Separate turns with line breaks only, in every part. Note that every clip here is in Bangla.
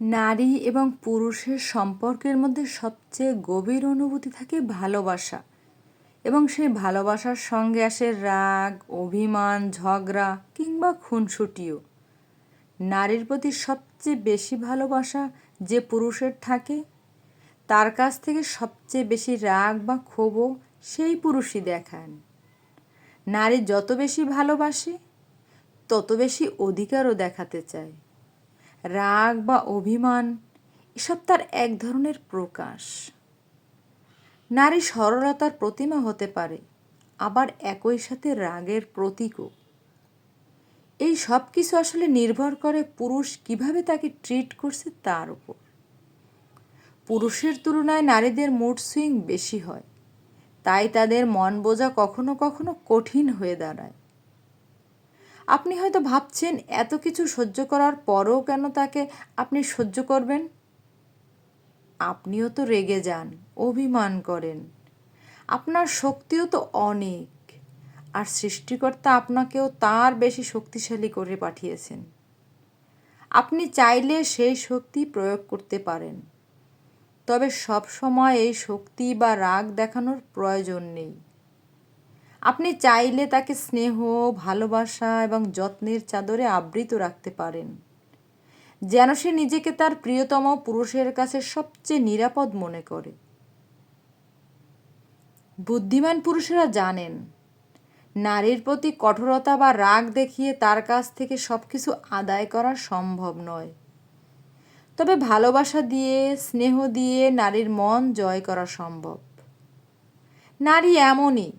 নারী এবং পুরুষের সম্পর্কের মধ্যে সবচেয়ে গভীর অনুভূতি থাকে ভালোবাসা। এবং সেই ভালোবাসার সঙ্গে আসে রাগ, অভিমান, ঝগড়া কিংবা খুনসুটিও। নারীর প্রতি সবচেয়ে বেশি ভালোবাসা যে পুরুষের থাকে, তার কাছ থেকে সবচেয়ে বেশি রাগ বা ক্ষোভও সেই পুরুষই দেখান। নারী যত বেশি ভালোবাসে, তত বেশি অধিকারও দেখাতে চায়। রাগ বা অভিমান, এসব তার এক ধরনের প্রকাশ। নারী সরলতার প্রতিমা হতে পারে, আবার একই সাথে রাগের প্রতীকও। এই সব কিছু আসলে নির্ভর করে পুরুষ কীভাবে তাকে ট্রিট করছে তার উপর। পুরুষের তুলনায় নারীদের মুড সুইং বেশি হয়, তাই তাদের মন বোঝা কখনো কখনো কঠিন হয়ে দাঁড়ায়। আপনি হয়তো ভাবছেন, এত কিছু সহ্য করার পরও কেন তাকে আপনি সহ্য করবেন? আপনিও তো রেগে যান, অভিমান করেন। আপনার শক্তিও তো অনেক। আর সৃষ্টিকর্তা আপনাকেও তার বেশি শক্তিশালী করে পাঠিয়েছেন। আপনি চাইলে সেই শক্তি প্রয়োগ করতে পারেন। তবে সব সময় এই শক্তি বা রাগ দেখানোর প্রয়োজন নেই। আপনি চাইলে তাকে স্নেহ, ভালোবাসা এবং যত্নের চাদরে আবৃত রাখতে পারেন। যেন সে নিজেকে তার প্রিয়তম পুরুষের কাছে সবচেয়ে নিরাপদ মনে করে। বুদ্ধিমান পুরুষেরা জানেন, নারীর প্রতি কঠোরতা বা রাগ দেখিয়ে তার কাছ থেকে সব কিছু আদায় করা সম্ভব নয়। তবে ভালোবাসা দিয়ে, স্নেহ দিয়ে নারীর মন জয় করা সম্ভব। নারী এমনই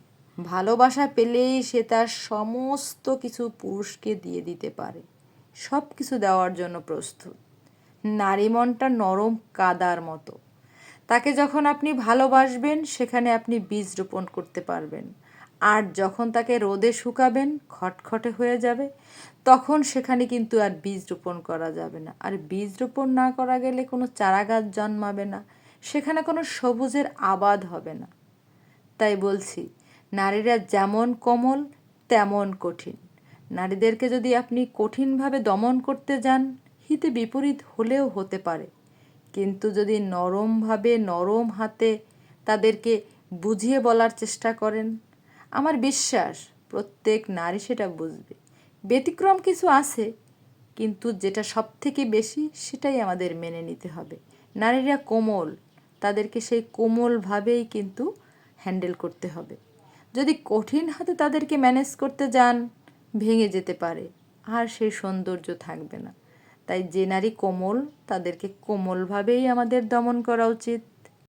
ভালোবাসা পেলেই সে তার সমস্ত কিছু পুরুষকে দিয়ে দিতে পারে। সব কিছু দেওয়ার জন্য প্রস্তুত। নারী মনটা নরম কাদার মতো। তাকে যখন আপনি ভালোবাসবেন, সেখানে আপনি বীজ রোপণ করতে পারবেন। আর যখন তাকে রোদে শুকাবেন, খটখটে হয়ে যাবে, তখন সেখানে কিন্তু আর বীজ রোপণ করা যাবে না। আর বীজ রোপণ না করা গেলে কোনো চারা গাছ জন্মাবে না। সেখানে কোনো সবুজের আবাদ হবে না। তাই বলছি নারীরা যেমন কোমল, তেমন কঠিন। নারীদেরকে যদি আপনি কঠিনভাবে দমন করতে যান, হিতে বিপরীত হলেও হতে পারে। কিন্তু যদি নরমভাবে, নরম হাতে তাদেরকে বুঝিয়ে বলার চেষ্টা করেন, আমার বিশ্বাস প্রত্যেক নারী সেটা বুঝবে। ব্যতিক্রম কিছু আছে, কিন্তু যেটা সব থেকে বেশি সেটাই আমাদের মেনে নিতে হবে। নারীরা কোমল, তাদেরকে সেই কোমলভাবেই কিন্তু হ্যান্ডেল করতে হবে। যদি কঠিন হাতে তাদেরকে ম্যানেজ করতে যান, ভেঙে যেতে পারে। আর সেই সৌন্দর্য থাকবে না। তাই যে নারী কোমল, তাদেরকে কোমলভাবেই আমাদের দমন করা উচিত।